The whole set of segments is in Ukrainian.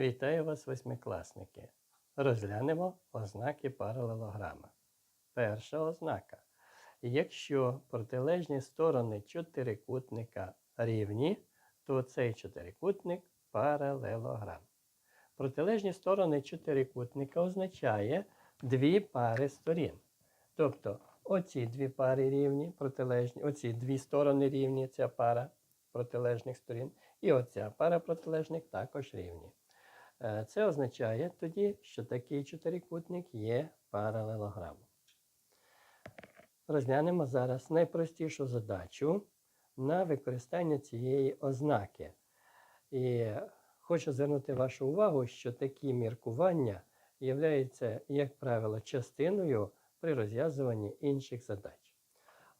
Вітаю вас, восьмикласники. Розглянемо ознаки паралелограма. Перша ознака. Якщо протилежні сторони чотирикутника рівні, то цей чотирикутник паралелограм. Протилежні сторони чотирикутника означає дві пари сторін. Тобто оці дві пари рівні, протилежні, оці дві сторони рівні, ця пара протилежних сторін, і оця пара протилежних також рівні. Е, Це означає тоді, що такий чотирикутник є паралелограмом. Розглянемо зараз найпростішу задачу на використання цієї ознаки. І хочу звернути вашу увагу, що такі міркування являються, як правило, частиною при розв'язуванні інших задач.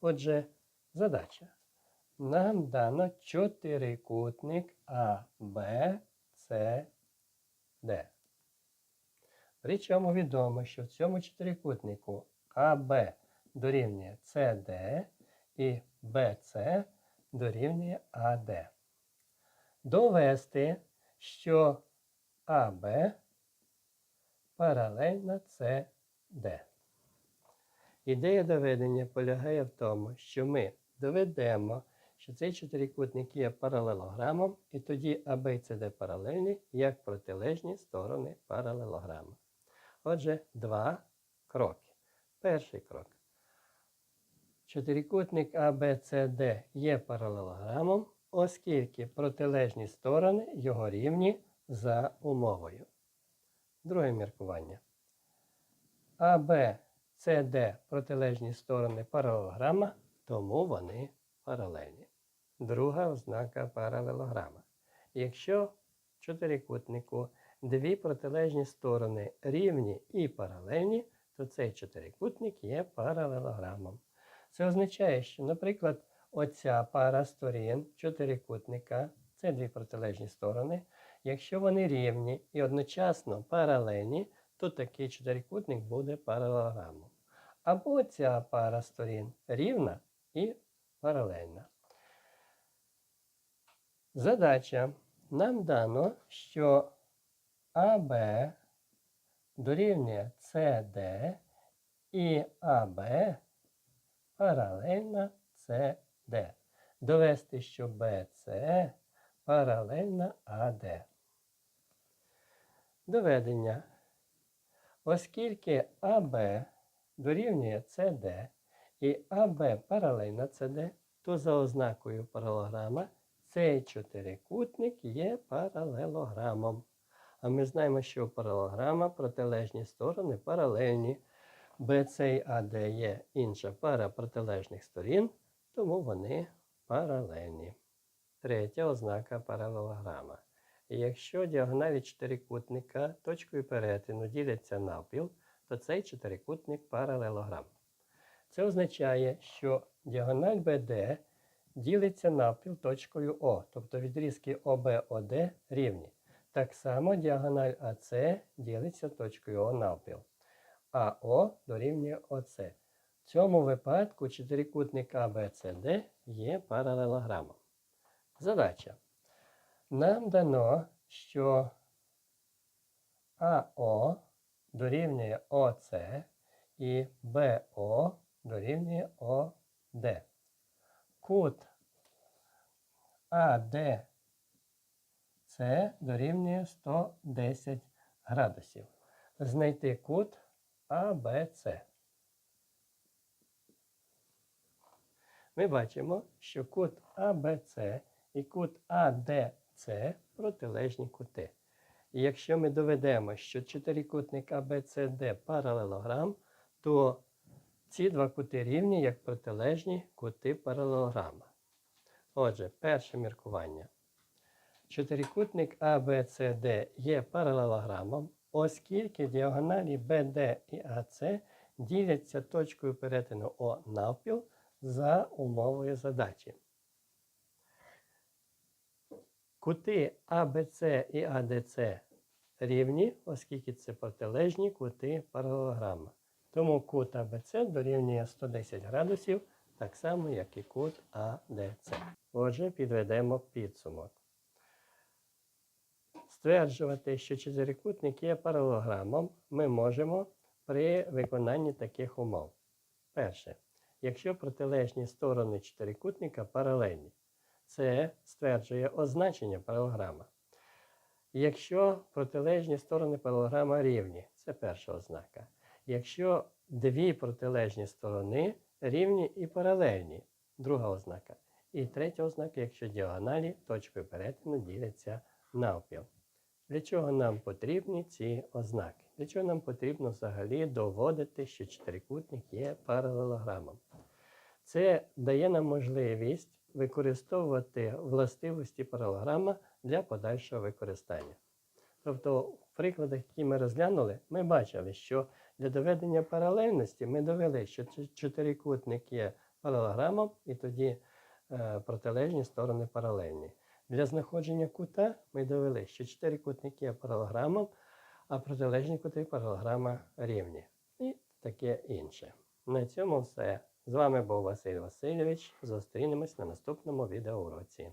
Отже, задача. Нам дано чотирикутник А, Б, С, Д. Причому відомо, що в цьому чотирикутнику АБ дорівнює СД і БЦ дорівнює АД. Довести, що АБ паралельно СД. Ідея доведення полягає в тому, що ми доведемо, що цей чотирикутник є паралелограмом, і тоді АБ і СД паралельні як протилежні сторони паралелограма. Отже, два кроки. Перший крок. Чотирикутник ABCD є паралелограмом, оскільки протилежні сторони його рівні за умовою. Друге міркування. ABCD протилежні сторони паралелограма, тому вони паралельні. Друга ознака паралелограма. Якщо в чотирикутнику дві протилежні сторони рівні і паралельні, то цей чотирикутник є паралелограмом. Це означає, що, наприклад, оця пара сторін чотирикутника це дві протилежні сторони. Якщо вони рівні і одночасно паралельні, то такий чотирикутник буде паралелограмом. Або ця пара сторін рівна і паралельна. Задача. Нам дано, що АБ дорівнює CD і АБ паралельно CD. Довести, що BC паралельно AD. Доведення. Оскільки АБ дорівнює CD і АБ паралельно CD, то за ознакою паралелограма цей чотирикутник є паралелограмом. А ми знаємо, що паралелограма протилежні сторони паралельні. BC і AD є інша пара протилежних сторін, тому вони паралельні. Третя ознака паралелограма. Якщо діагоналі чотирикутника точкою перетину діляться навпіл, то цей чотирикутник паралелограм. Це означає, що діагональ BD ділиться навпіл точкою О, тобто відрізки ОБОД рівні. Так само діагональ АС ділиться точкою О навпіл. АО дорівнює ОС. В цьому випадку чотирикутник ABCD є паралелограмом. Задача. Нам дано, що АО дорівнює ОС і БО дорівнює ОД. Кут АДЦ дорівнює 110 градусів. Знайти кут АБЦ. Ми бачимо, що кут АБЦ і кут АДЦ протилежні кути. І якщо ми доведемо, що чотирикутник ABCD паралелограм, то ці два кути рівні як протилежні кути паралелограма. Отже, перше міркування. Чотирикутник ABCD є паралелограмом, оскільки діагоналі BD і AC діляться точкою перетину О навпіл за умовою задачі. Кути ABC і ADC рівні, оскільки це протилежні кути паралелограма. Тому кут ABC дорівнює 110 градусів, так само, як і кут ADC. Отже, підведемо підсумок. Стверджувати, що чотирикутник є паралелограмом, ми можемо при виконанні таких умов. Перше. Якщо протилежні сторони чотирикутника паралельні, це стверджує означення паралограма. Якщо протилежні сторони паралограма рівні, це перша ознака. Якщо дві протилежні сторони рівні і паралельні, друга ознака. І третя ознака, якщо діагоналі точкою перетину діляться навпіл. Для чого нам потрібні ці ознаки? Для чого нам потрібно взагалі доводити, що чотирикутник є паралелограмом? Це дає нам можливість використовувати властивості паралограма для подальшого використання. Тобто, в прикладах, які ми розглянули, ми бачили, що для доведення паралельності ми довели, що чотирикутник є паралограмом, і тоді е, протилежні сторони паралельні. Для знаходження кута ми довели, що чотирикутник є паралограмом, а протилежні кути паралограма рівні. І таке інше. На цьому все. З вами був Василь Васильович. Зустрінемось на наступному відеоуроці.